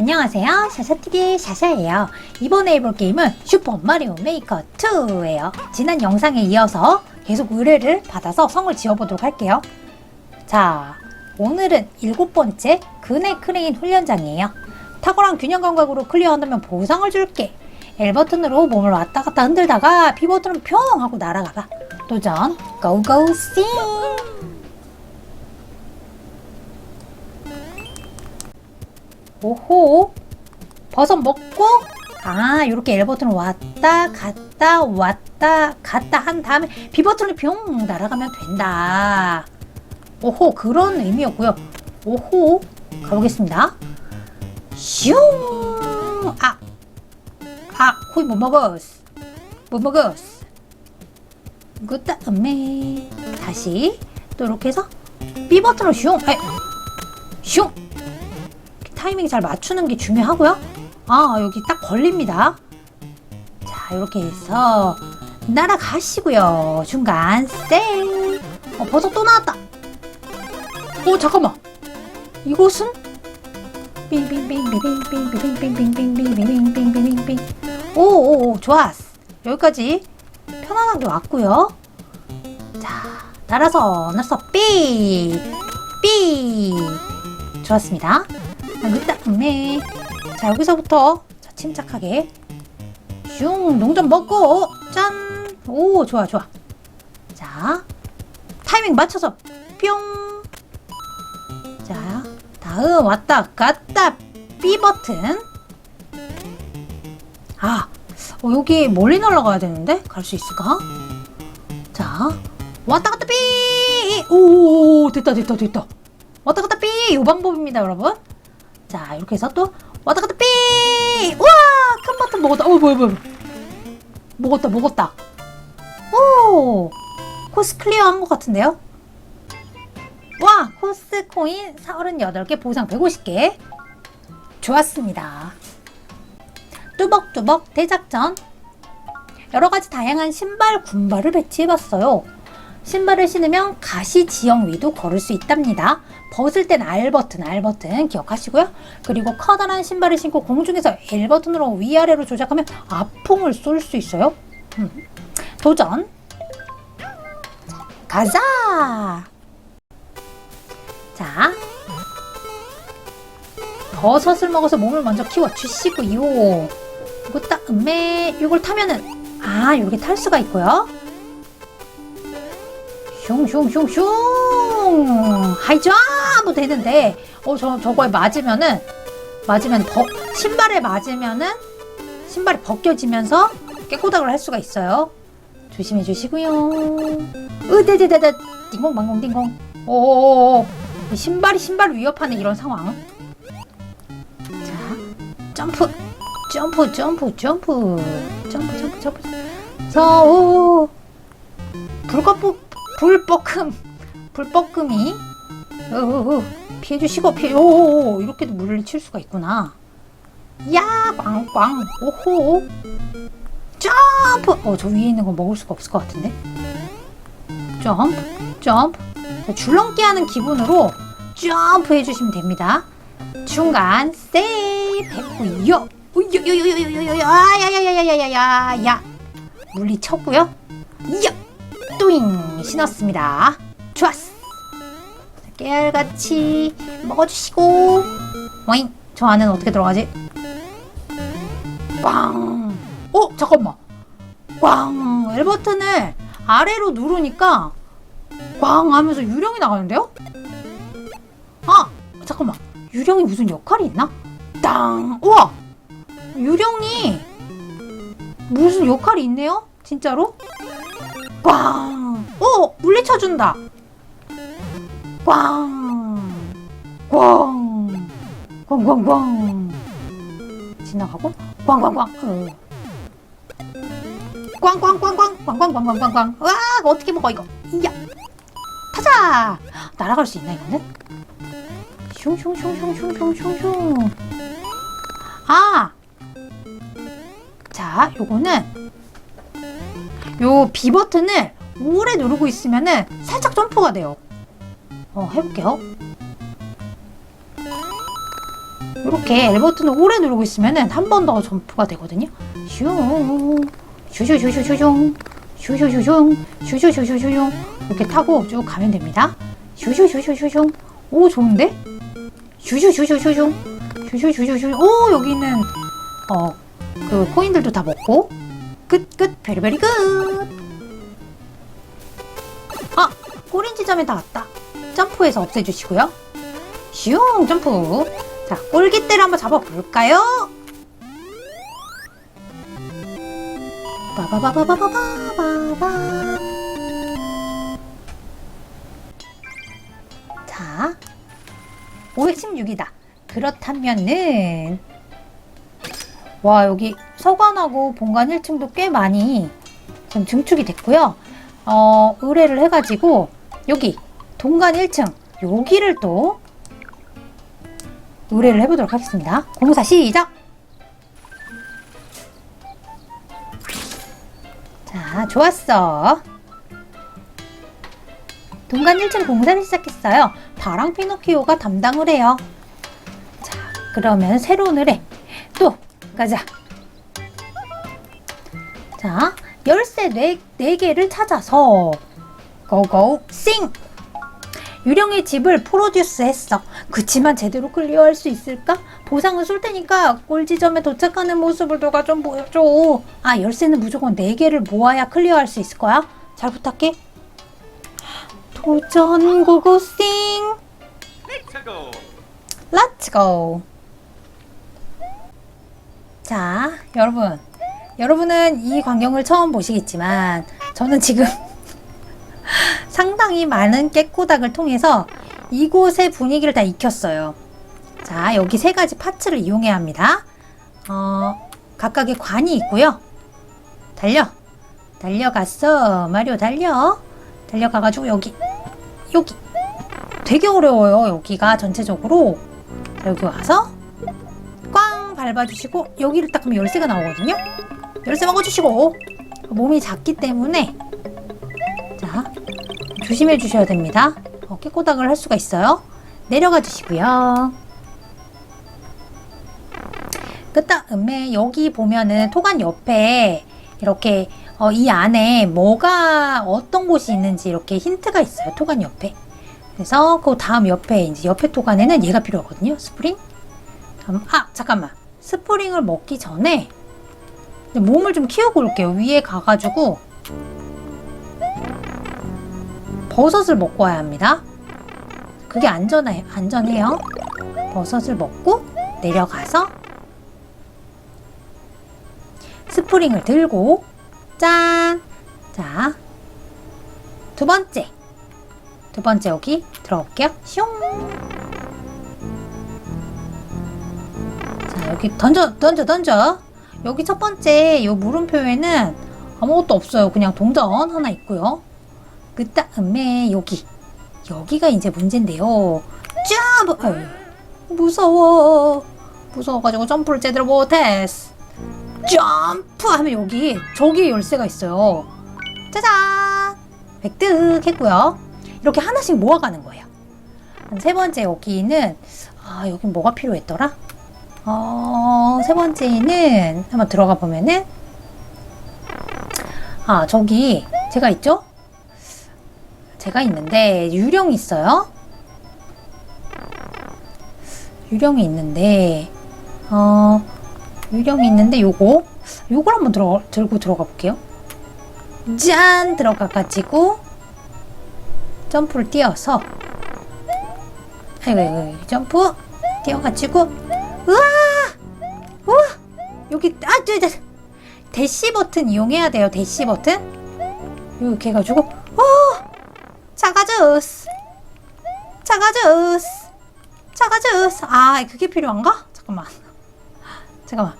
안녕하세요. 샤샤TV의 샤샤예요. 이번에 해볼 게임은 슈퍼마리오 메이커 2예요. 지난 영상에 이어서 계속 의뢰를 받아서 성을 지어보도록 할게요. 자, 오늘은 일곱 번째 그네 크레인 훈련장이에요. 탁월한 균형 감각으로 클리어한다면 보상을 줄게. L 버튼으로 몸을 왔다 갔다 흔들다가 B 버튼은 평 하고 날아가봐. 도전, 고고 싱! 오호. 버섯 먹고? 아 이렇게 L 버튼을 왔다 갔다 왔다 갔다 한 다음에 B 버튼을 병 날아가면 된다. 오호 그런 의미였고요. 오호. 가보겠습니다. 슝 아. 아, 코이 못 먹었어 못 먹었어 그 다음에 다시 또 이렇게 해서 B 버튼으로 슝. 에, 슝 타이밍 잘 맞추는 게 중요하고요. 아, 여기 딱 걸립니다. 자, 이렇게 해서 날아가시고요. 중간 쌩. 어, 버섯 또 나왔다. 어, 잠깐만. 이곳은 빙빙빙빙빙빙빙빙빙빙빙빙빙빙빙빙 오오오 좋았어. 여기까지 편안하게 왔고요. 자, 날아서 날아서 삐 삐. 좋았습니다. 그 다음에 자 여기서부터 자, 침착하게. 슝 농점 먹고. 짠 오 좋아 좋아. 자 타이밍 맞춰서 뿅 자 다음 왔다 갔다. B 버튼. 아 어, 여기 멀리 날아가야 되는데? 갈 수 있을까? 자 왔다 갔다 삐 오 됐다 됐다 됐다. 왔다 갔다 삐이 방법입니다 여러분 자 이렇게 해서 또 왔다 갔다 삐! 우와! 큰 버튼 먹었다. 어 뭐야 뭐야 먹었다 먹었다. 오! 코스 클리어 한 것 같은데요? 와 코스 코인 38개 보상 150개. 좋았습니다. 뚜벅뚜벅 대작전. 여러가지 다양한 신발 군발을 배치해봤어요. 신발을 신으면 가시 지형 위도 걸을 수 있답니다. 벗을 땐 R 버튼, R 버튼 기억하시고요. 그리고 커다란 신발을 신고 공중에서 L 버튼으로 위아래로 조작하면 아풍을 쏠 수 있어요. 음. 도전. 가자. 자. 버섯을 먹어서 몸을 먼저 키워 주시고요. 그 다음에 이걸 타면은 아, 이렇게 탈 수가 있고요. 슝슝슝슝 하이점도 되는데 어 저 저거에 맞으면은 맞으면 버, 신발에 맞으면은 신발이 벗겨지면서 깨꼬닥을 할 수가 있어요. 조심해 주시고요. 으데데데데 띵공 방공 띵공. 오 신발이 신발 위협하는 이런 상황. 자 점프 점프 점프 점프 점프 점프 점프. 자 오. 불꽃 불볶음 불볶음이. 어어어 피해주시고 피해 오오오. 이렇게도 물리칠 수가 있구나. 야 빵빵 오호. 점프. 어 저 위에 있는 거 먹을 수가 없을 것 같은데. 점프 점프. 줄넘기 하는 기분으로 점프 해주시면 됩니다. 중간 세이프 요 우요요요요요요요야야야야야야 물리쳤고요 야 또잉 신었습니다. 좋았어. 깨알같이 먹어주시고 와잉 저 안에는 어떻게 들어가지? 빵! 어 잠깐만 꽝! L 버튼을 아래로 누르니까 꽝 하면서 유령이 나가는데요? 아 잠깐만 유령이 무슨 역할이 있나? 땅! 우와! 유령이 무슨 역할이 있네요? 진짜로? 꽝! 오! 물리쳐준다! 꽝! 꽝! 꽝꽝꽝! 지나가고 꽝꽝꽝! 어. 꽝꽝꽝꽝! 꽝꽝꽝꽝꽝꽝! 와! 어떻게 먹어 이거? 이야! 타자! 날아갈 수 있나 이거는? 슝슝슝슝슝슝슝 아! 자, 요거는 요 B 버튼을 오래 누르고 있으면은 살짝 점프가 돼요. 어, 해볼게요. 이렇게 L 버튼을 오래 누르고 있으면은 한 번 더 점프가 되거든요. 슝, 슈슈슈슈슈슝, 슈슈슈슝, 슈슈슈슈슝 이렇게 타고 쭉 가면 됩니다. 슈슈슈슈슝, 오 좋은데? 슈슈슈슈슝, 슈슈슈슈슝, 오 여기 있는 어 그 코인들도 다 먹고 끝 끝 베리베리 끝. 아 꼬린 지점에 다 왔다. 점프해서 없애주시고요. 슝 점프. 자 꼴깃대를 한번 잡아볼까요? 빠바바바바바바바. 자, 516이다. 그렇다면은 와 여기 서관하고 본관 1층도 꽤 많이 지금 증축이 됐고요. 어 의뢰를 해가지고 여기 동관 1층 여기를 또 의뢰를 해보도록 하겠습니다. 공사 시작! 자, 좋았어. 동간 1층 공사를 시작했어요. 바랑 피노키오가 담당을 해요. 자, 그러면 새로운 의뢰 또 가자. 자, 열쇠 네, 네 개를 찾아서 고고 싱! 유령의 집을 프로듀스 했어. 그치만 제대로 클리어할 수 있을까? 보상은 쏠 테니까 꼴지점에 도착하는 모습을 너가 좀 보여줘. 아, 열쇠는 무조건 4개를 모아야 클리어할 수 있을 거야. 잘 부탁해. 도전 고고싱! Go! 자, 여러분. 여러분은 이 광경을 처음 보시겠지만, 저는 지금 상당히 많은 깨꼬닥을 통해서 이곳의 분위기를 다 익혔어요. 자, 여기 세 가지 파츠를 이용해야 합니다. 어, 각각의 관이 있고요. 달려. 달려갔어. 마리오 달려. 달려가가지고 여기. 여기. 되게 어려워요. 여기가 전체적으로. 자, 여기 와서 꽝 밟아주시고 여기를 딱 하면 열쇠가 나오거든요. 열쇠 먹어주시고 몸이 작기 때문에 자 조심해 주셔야 됩니다. 어, 깨꼬닥을 할 수가 있어요. 내려가 주시고요. 그 다음에 여기 보면은 토간 옆에 이렇게 어, 이 안에 뭐가 어떤 곳이 있는지 이렇게 힌트가 있어요. 토간 옆에. 그래서 그 다음 옆에 이제 옆에 토간에는 얘가 필요하거든요. 스프링. 아 잠깐만. 스프링을 먹기 전에 몸을 좀 키우고 올게요. 위에 가가지고 버섯을 먹고 와야 합니다. 그게 안전해, 안전해요. 버섯을 먹고 내려가서 스프링을 들고 짠! 자, 두 번째. 두 번째 여기 들어올게요. 슝! 자, 여기 던져, 던져, 던져. 여기 첫 번째 요 물음표에는 아무것도 없어요. 그냥 동전 하나 있고요. 그 다음에 여기 여기가 이제 문제인데요. 점프! 아유, 무서워. 무서워가지고 점프를 제대로 못했어. 점프! 하면 여기 저기 열쇠가 있어요. 짜잔! 획득했고요. 이렇게 하나씩 모아가는 거예요. 세 번째 여기는 아 여긴 뭐가 필요했더라? 어, 세 번째는 한번 들어가 보면은 아 저기 제가 있죠? 제가 있는데 유령이 있어요. 유령이 있는데 어 유령이 있는데 요거? 요걸 한번 들어 들고 들어가 볼게요. 짠! 들어가 가지고 점프를 뛰어서 아이고 아이고 점프! 뛰어가지고 우와! 우와! 여기 아저 저, 대시 버튼 이용해야 돼요 대시 버튼. 이렇게 해가지고 어 작아졌어 작아졌어 작아졌어 아 그게 필요한가? 잠깐만. 잠깐만.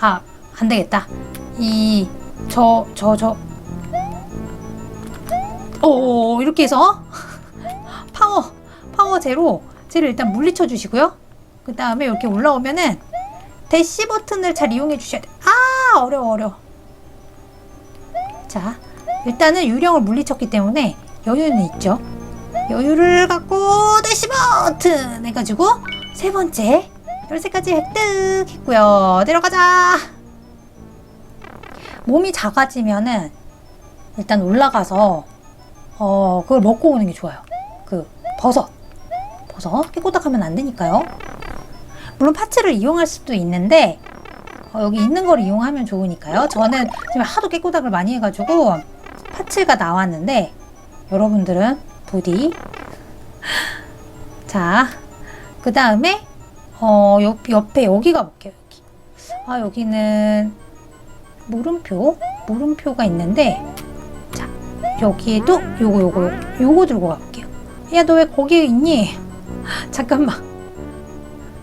아 안되겠다. 이 저 저 저. 오 이렇게 해서? 파워 파워 제로. 쟤를 일단 물리쳐 주시고요. 그 다음에 이렇게 올라오면은 대시 버튼을 잘 이용해 주셔야 돼 아 어려워 어려워. 자 일단은 유령을 물리쳤기 때문에 여유는 있죠 여유를 갖고 대시 버튼 해가지고 세 번째 열쇠까지 획득했고요. 내려가자. 몸이 작아지면은 일단 올라가서 어 그걸 먹고 오는 게 좋아요. 그 버섯 버섯 깨꼬닥하면 안 되니까요. 물론 파츠를 이용할 수도 있는데 어, 여기 있는 걸 이용하면 좋으니까요. 저는 지금 하도 깨꼬닥을 많이 해가지고 파츠가 나왔는데 여러분들은 부디 자, 그 다음에 어 옆, 옆에 여기 가 볼게요. 여기. 아 여기는 물음표 물음표가 있는데 자 여기에도 요거 요거 요거, 들고 가볼게요. 야 너 왜 거기에 있니? 잠깐만.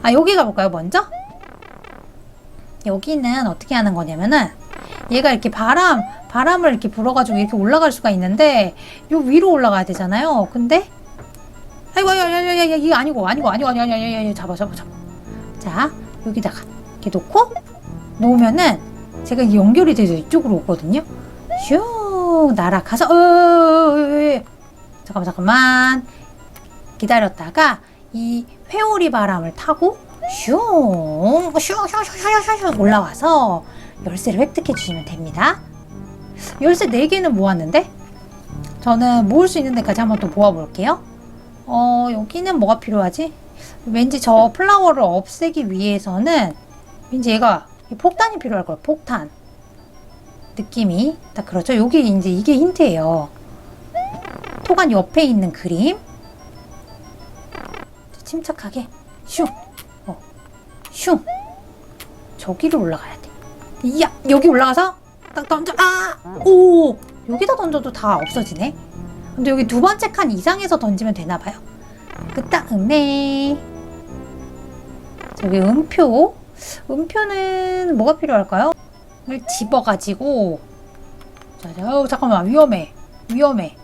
아 여기 가볼까요 먼저? 여기는 어떻게 하는 거냐면은 얘가 이렇게 바람 바람을 이렇게 불어가지고 이렇게 올라갈 수가 있는데 요 위로 올라가야 되잖아요. 근데 아이고 야야야야 이게 아니고 아니고 아니고 아니고 아니고 아니고 잡아 잡아 잡아. 자 여기다가 이렇게 놓고 놓으면은 제가 이게 연결이 돼서 이쪽으로 오거든요. 슉 날아가서 어. 잠깐만 잠깐만 기다렸다가 이 회오리 바람을 타고 슝슝슝슝슝슝 올라와서 열쇠를 획득해 주시면 됩니다. 열쇠 4개는 모았는데 저는 모을 수 있는 데까지 한번 또 모아볼게요. 어 여기는 뭐가 필요하지? 왠지 저 플라워를 없애기 위해서는 왠지 얘가 폭탄이 필요할 거예요. 폭탄 느낌이 딱 그렇죠. 여기 이제 이게 힌트예요. 토간 옆에 있는 그림 침착하게 슝, 어, 슝. 저기로 올라가야 돼. 이야 여기 올라가서 딱 던져. 아, 오 여기다 던져도 다 없어지네. 근데 여기 두 번째 칸 이상에서 던지면 되나 봐요. 그 다음에 저기 음표. 음표는 뭐가 필요할까요? 이걸 집어가지고 자, 자, 어, 잠깐만 위험해, 위험해,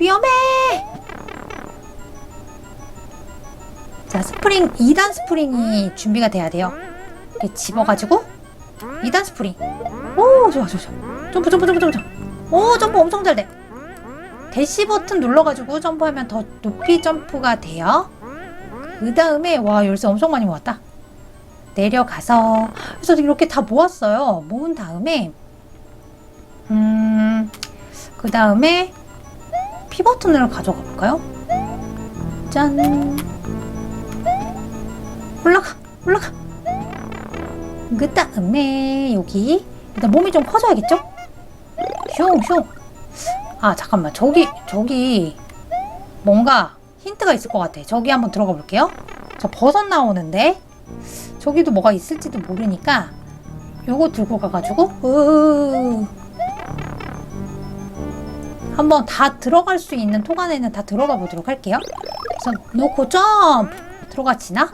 위험해. 자, 스프링 2단 스프링이 준비가 돼야 돼요. 이렇게 집어가지고 2단 스프링. 오, 좋아, 좋아, 좋아. 점프, 점프, 점프, 점프. 오, 점프 엄청 잘 돼. 대시 버튼 눌러가지고 점프하면 더 높이 점프가 돼요. 그 다음에 와 열쇠 엄청 많이 모았다. 내려가서 그래서 이렇게 다 모았어요. 모은 다음에 음그 다음에 P 버튼을 가져가 볼까요? 짠 올라가 올라가 그 다음에 여기 일단 몸이 좀 커져야겠죠? 슝슝. 아 잠깐만. 저기 저기 뭔가 힌트가 있을 것 같아. 저기 한번 들어가 볼게요. 저 버섯 나오는데 저기도 뭐가 있을지도 모르니까 요거 들고 가가지고 으 한번 다 들어갈 수 있는 통 안에는 다 들어가 보도록 할게요. 그래서 놓고 점프. 들어가지나?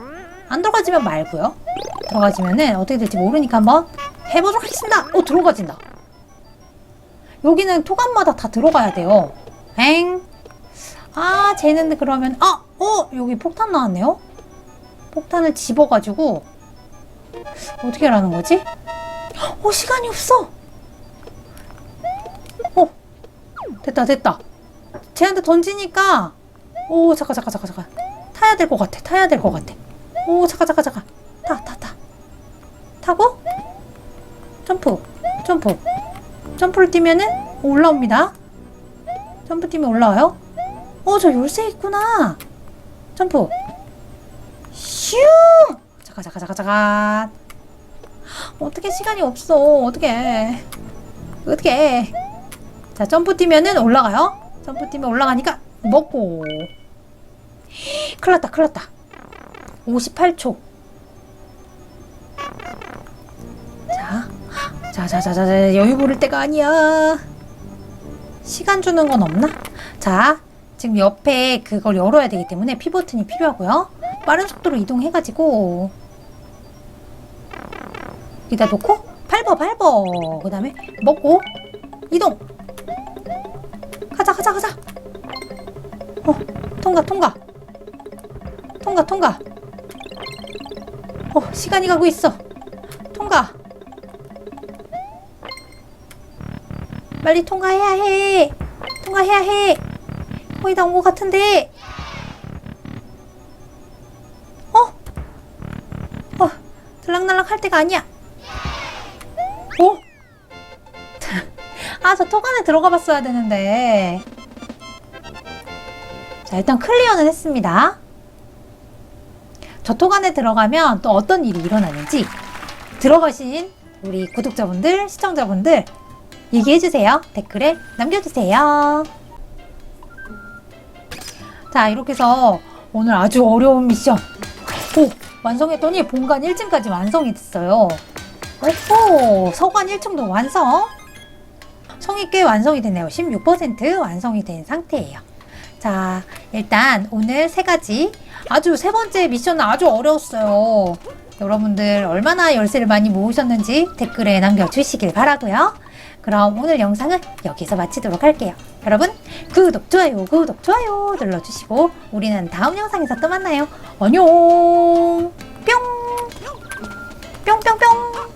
안 들어가지면 말고요. 들어가지면은 어떻게 될지 모르니까 한번 해보도록 하겠습니다 오 들어가진다 여기는 토감마다 다 들어가야 돼요. 엥? 아, 쟤는 그러면, 아, 어, 여기 폭탄 나왔네요? 폭탄을 집어가지고, 어떻게 하라는 거지? 어, 시간이 없어! 어, 됐다, 됐다. 쟤한테 던지니까, 오, 잠깐, 잠깐, 잠깐, 잠깐. 타야 될 것 같아, 타야 될 것 같아. 오, 잠깐, 잠깐, 잠깐. 타, 타, 타. 타고, 점프, 점프. 점프를 뛰면은 올라옵니다. 점프 뛰면 올라와요. 어, 저 열쇠 있구나. 점프. 슝! 잠깐, 잠깐, 잠깐, 잠깐. 어떻게 시간이 없어. 어떻게. 어떻게. 자, 점프 뛰면은 올라가요. 점프 뛰면 올라가니까 먹고. 큰일 났다, 큰일 났다. 58초. 자, 자자자자 여유 부릴 때가 아니야. 시간 주는 건 없나? 자, 지금 옆에 그걸 열어야 되기 때문에 피 버튼이 필요하고요. 빠른 속도로 이동해가지고 여기다 놓고 밟어 밟어. 그 다음에 먹고 이동. 가자 가자 가자. 어 통과 통과 통과 통과. 어 시간이 가고 있어. 빨리 통과해야 해. 통과해야 해. 거의 다 온 것 같은데. 어, 들락날락 할 때가 아니야. 어? 아, 저톡 안에 들어가 봤어야 되는데. 자, 일단 클리어는 했습니다. 저톡 안에 들어가면 또 어떤 일이 일어나는지 들어가신 우리 구독자분들, 시청자분들 얘기해주세요. 댓글에 남겨주세요. 자, 이렇게 해서 오늘 아주 어려운 미션. 오, 완성했더니 본관 1층까지 완성이 됐어요. 오호, 서관 1층도 완성. 성이 꽤 완성이 됐네요. 16% 완성이 된 상태예요. 자, 일단 오늘 세 가지 아주 세 번째 미션은 아주 어려웠어요. 여러분들 얼마나 열쇠를 많이 모으셨는지 댓글에 남겨주시길 바라고요. 그럼 오늘 영상은 여기서 마치도록 할게요. 여러분 구독, 좋아요, 구독, 좋아요 눌러주시고 우리는 다음 영상에서 또 만나요. 안녕 뿅 뿅뿅뿅